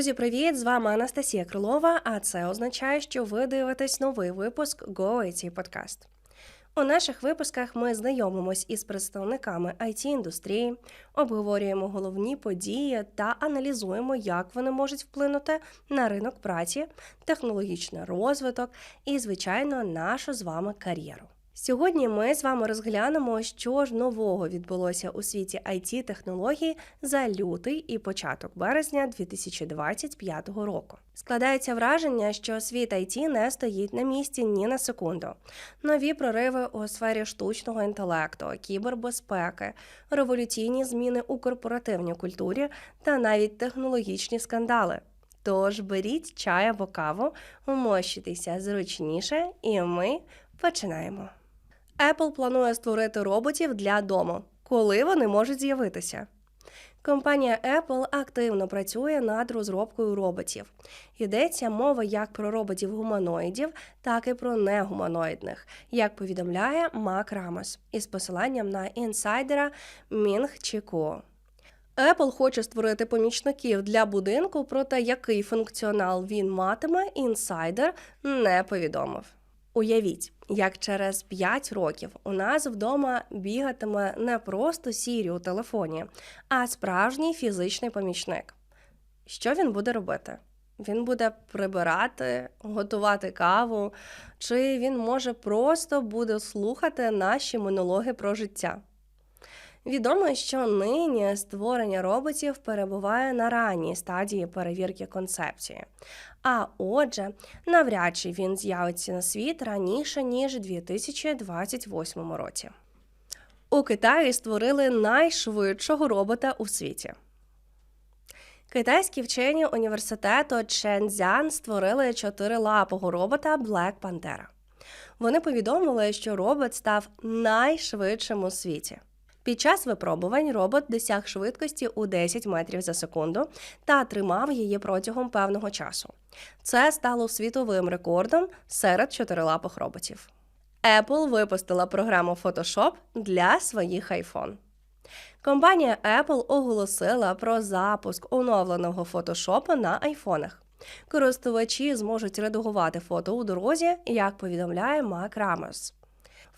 Друзі, привіт! З вами Анастасія Крилова, а це означає, що ви дивитесь новий випуск GoIT Podcast. У наших випусках ми знайомимось із представниками it індустрії обговорюємо головні події та аналізуємо, як вони можуть вплинути на ринок праці, технологічний розвиток і, звичайно, нашу з вами кар'єру. Сьогодні ми з вами розглянемо, що ж нового відбулося у світі it технологій за лютий і початок березня 2025 року. Складається враження, що світ IT не стоїть на місці ні на секунду. Нові прориви у сфері штучного інтелекту, кібербезпеки, революційні зміни у корпоративній культурі та навіть технологічні скандали. Тож беріть чай або каву, вмощуйтеся зручніше, і ми починаємо. Apple планує створити роботів для дому. Коли вони можуть з'явитися? Компанія Apple активно працює над розробкою роботів. Йдеться мова як про роботів гуманоїдів, так і про негуманоїдних, як повідомляє Мак Рамос із посиланням на інсайдера Мінг Чіко. Apple хоче створити помічників для будинку, проте який функціонал він матиме, інсайдер не повідомив. Уявіть, як через 5 років у нас вдома бігатиме не просто Сірі у телефоні, а справжній фізичний помічник. Що він буде робити? Він буде прибирати, готувати каву, чи він може просто буде слухати наші монологи про життя. Відомо, що нині створення роботів перебуває на ранній стадії перевірки концепції. А отже, навряд чи він з'явиться на світ раніше ніж 2028 році. У Китаї створили найшвидшого робота у світі. Китайські вчені університету Ченцзян створили чотирилапого робота Black Pantera. Вони повідомили, що робот став найшвидшим у світі. Під час випробувань робот досяг швидкості у 10 метрів за секунду та тримав її протягом певного часу. Це стало світовим рекордом серед чотирилапих роботів. Apple випустила програму Photoshop для своїх iPhone. Компанія Apple оголосила про запуск оновленого Photoshop на айфонах. Користувачі зможуть редагувати фото у дорозі, як повідомляє Мак Рамос.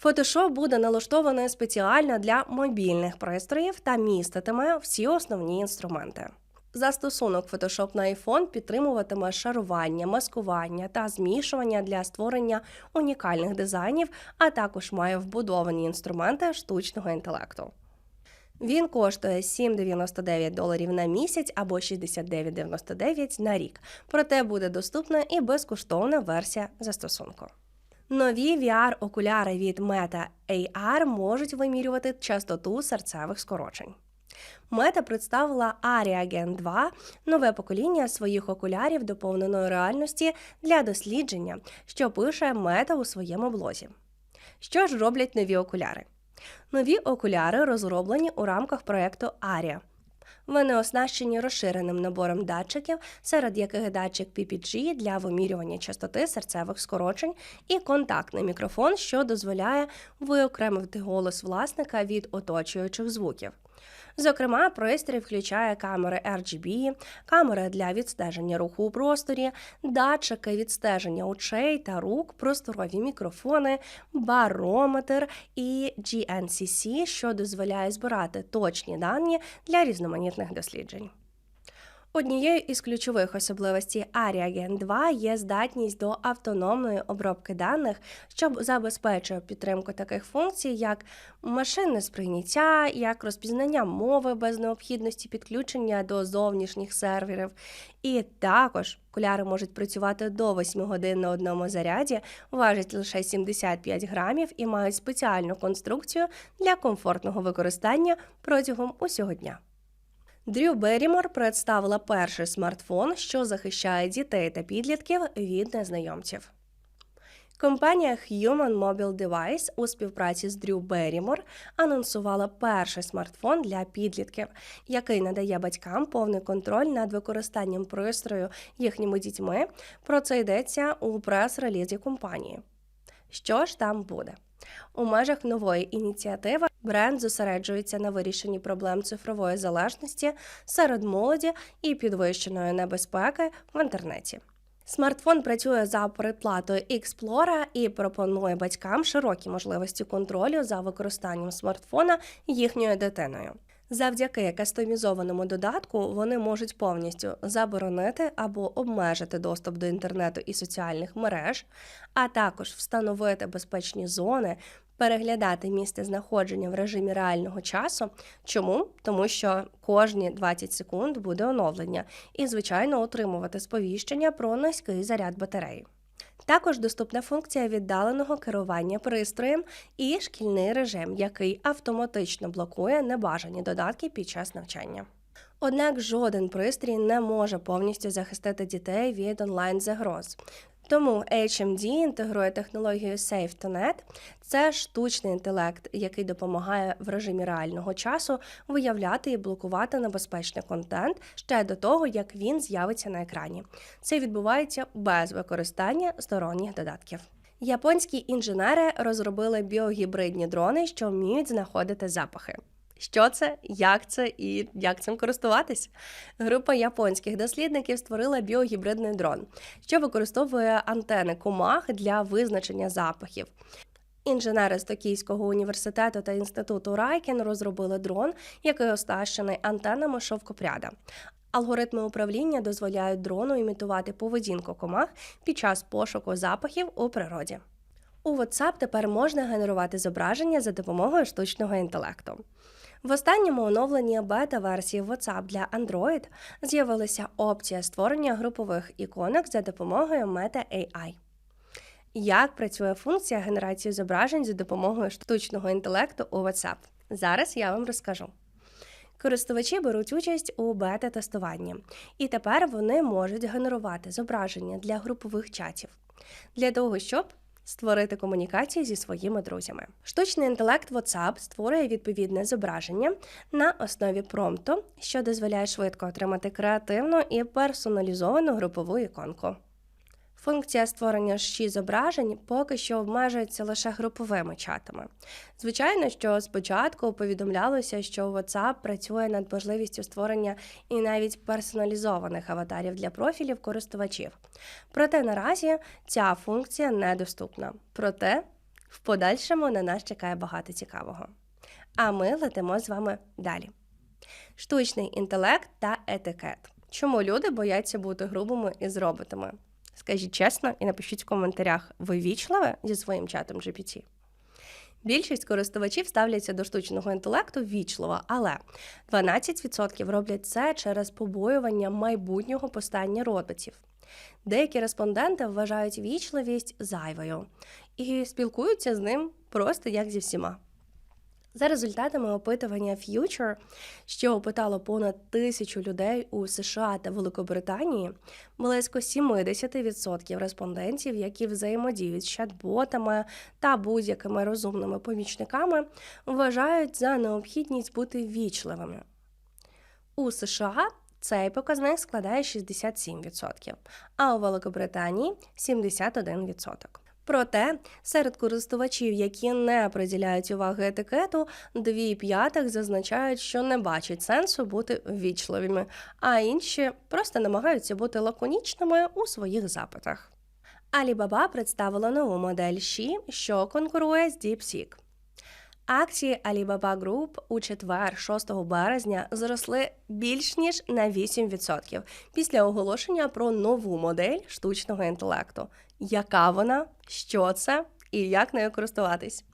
Photoshop буде налаштований спеціально для мобільних пристроїв та міститиме всі основні інструменти. Застосунок Photoshop на iPhone підтримуватиме шарування, маскування та змішування для створення унікальних дизайнів, а також має вбудовані інструменти штучного інтелекту. Він коштує 7,99 доларів на місяць або 69,99 на рік, проте буде доступна і безкоштовна версія застосунку. Нові VR-окуляри від Meta AR можуть вимірювати частоту серцевих скорочень. Мета представила Aria Gen 2 нове покоління своїх окулярів доповненої реальності для дослідження, що пише Мета у своєму блозі. Що ж роблять нові окуляри? Нові окуляри розроблені у рамках проєкту Aria – вони оснащені розширеним набором датчиків, серед яких датчик PPG для вимірювання частоти серцевих скорочень і контактний мікрофон, що дозволяє виокремити голос власника від оточуючих звуків. Зокрема, пристрій включає камери RGB, камери для відстеження руху у просторі, датчики відстеження очей та рук, просторові мікрофони, барометр і GNCC, що дозволяє збирати точні дані для різноманітних досліджень. Однією із ключових особливостей ARIA Gen 2 є здатність до автономної обробки даних, що забезпечує підтримку таких функцій, як машинне сприйняття, як розпізнання мови без необхідності підключення до зовнішніх серверів. І також окуляри можуть працювати до 8 годин на одному заряді, важать лише 75 грамів і мають спеціальну конструкцію для комфортного використання протягом усього дня. Дрю Берімор представила перший смартфон, що захищає дітей та підлітків від незнайомців. Компанія Human Mobile Device у співпраці з Дрю Берімор анонсувала перший смартфон для підлітків, який надає батькам повний контроль над використанням пристрою їхніми дітьми. Про це йдеться у прес-релізі компанії. Що ж там буде? У межах нової ініціативи бренд зосереджується на вирішенні проблем цифрової залежності серед молоді і підвищеної небезпеки в інтернеті. Смартфон працює за передплатою Xplora і пропонує батькам широкі можливості контролю за використанням смартфона їхньою дитиною. Завдяки кастомізованому додатку вони можуть повністю заборонити або обмежити доступ до інтернету і соціальних мереж, а також встановити безпечні зони, переглядати місце знаходження в режимі реального часу. Чому? Тому що кожні 20 секунд буде оновлення і, звичайно, отримувати сповіщення про низький заряд батареї. Також доступна функція віддаленого керування пристроєм і шкільний режим, який автоматично блокує небажані додатки під час навчання. Однак жоден пристрій не може повністю захистити дітей від онлайн загроз. Тому HMD інтегрує технологію SafeToNet. Це штучний інтелект, який допомагає в режимі реального часу виявляти і блокувати небезпечний контент ще до того, як він з'явиться на екрані. Це відбувається без використання сторонніх додатків. Японські інженери розробили біогібридні дрони, що вміють знаходити запахи. Що це, як це і як цим користуватись? Група японських дослідників створила біогібридний дрон, що використовує антени комах для визначення запахів. Інженери з Токійського університету та інституту Райкен розробили дрон, який оснащений антенами шовкопряда. Алгоритми управління дозволяють дрону імітувати поведінку комах під час пошуку запахів у природі. У WhatsApp тепер можна генерувати зображення за допомогою штучного інтелекту. В останньому оновленні бета-версії WhatsApp для Android з'явилася опція створення групових іконок за допомогою Meta AI. Як працює функція генерації зображень за допомогою штучного інтелекту у WhatsApp? Зараз я вам розкажу. Користувачі беруть участь у бета-тестуванні, і тепер вони можуть генерувати зображення для групових чатів для того, щоб створити комунікацію зі своїми друзями. Штучний інтелект WhatsApp створює відповідне зображення на основі промпту, що дозволяє швидко отримати креативну і персоналізовану групову іконку. Функція створення ще зображень поки що обмежується лише груповими чатами. Звичайно, що спочатку повідомлялося, що WhatsApp працює над можливістю створення і навіть персоналізованих аватарів для профілів користувачів. Проте наразі ця функція недоступна. Проте в подальшому на нас чекає багато цікавого. А ми летимо з вами далі. Штучний інтелект та етикет. Чому люди бояться бути грубими і з роботами? Скажіть чесно і напишіть в коментарях, ви вічливі зі своїм чатом GPT? Більшість користувачів ставляться до штучного інтелекту вічливо, але 12% роблять це через побоювання майбутнього постання роботів. Деякі респонденти вважають вічливість зайвою і спілкуються з ним просто як зі всіма. За результатами опитування Future, що опитало понад тисячу людей у США та Великобританії, близько 70% респондентів, які взаємодіють з чат-ботами та будь-якими розумними помічниками, вважають за необхідність бути вічливими. У США цей показник складає 67%, а у Великобританії 71%. Проте серед користувачів, які не приділяють уваги етикету, дві п'ятих зазначають, що не бачать сенсу бути ввічливими, а інші просто намагаються бути лаконічними у своїх запитах. Alibaba представила нову модель Xi, що конкурує з DeepSeek. Акції Alibaba Group у четвер, 6 березня, зросли більш ніж на 8% після оголошення про нову модель штучного інтелекту. Яка вона, що це і як нею користуватись?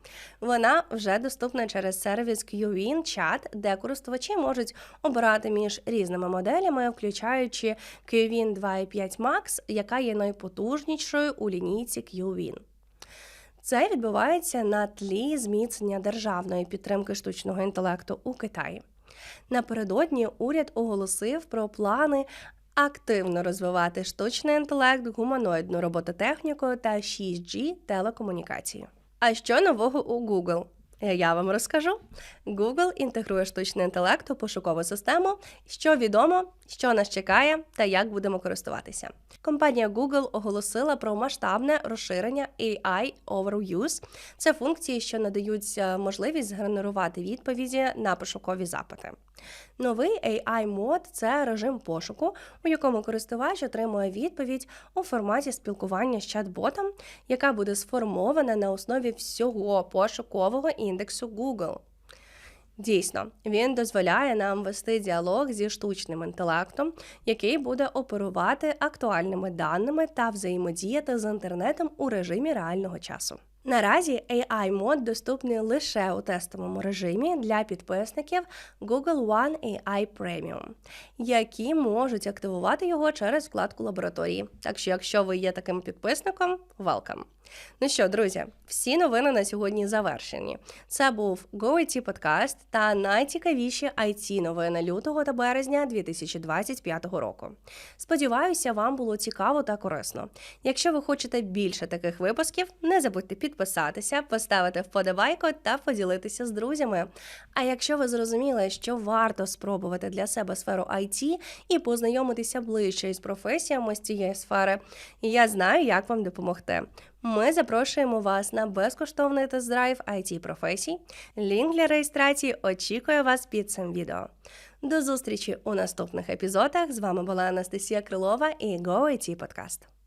Вона вже доступна через сервіс QWin Chat, де користувачі можуть обирати між різними моделями, включаючи QWin 2.5 Max, яка є найпотужнішою у лінійці QWin. Це відбувається на тлі зміцнення державної підтримки штучного інтелекту у Китаї. Напередодні уряд оголосив про плани активно розвивати штучний інтелект, гуманоїдну робототехніку та 6G телекомунікації. А що нового у Google? Я вам розкажу. Google інтегрує штучний інтелект у пошукову систему, що відомо, що нас чекає та як будемо користуватися. Компанія Google оголосила про масштабне розширення AI Overuse. Це функції, що надають е, можливість згенерувати відповіді на пошукові запити. Новий AI мод це режим пошуку, у якому користувач отримує відповідь у форматі спілкування з чат-ботом, яка буде сформована на основі всього пошукового індексу Google. Дійсно, він дозволяє нам вести діалог зі штучним інтелектом, який буде оперувати актуальними даними та взаємодіяти з інтернетом у режимі реального часу. Наразі AI мод доступний лише у тестовому режимі для підписників Google One AI Premium, які можуть активувати його через вкладку лабораторії. Так що, якщо ви є таким підписником, welcome! Ну що, друзі, всі новини на сьогодні завершені. Це був GoIT подкаст та найцікавіші it новини лютого та березня 2025 року. Сподіваюся, вам було цікаво та корисно. Якщо ви хочете більше таких випусків, не забудьте підписатися, поставити вподобайку та поділитися з друзями. А якщо ви зрозуміли, що варто спробувати для себе сферу IT і познайомитися ближче із професіями з цієї сфери, я знаю, як вам допомогти. Ми запрошуємо вас на безкоштовний тест-драйв it професій. Лінк для реєстрації очікує вас під цим відео. До зустрічі у наступних епізодах. З вами була Анастасія Крилова і Go IT Podcast.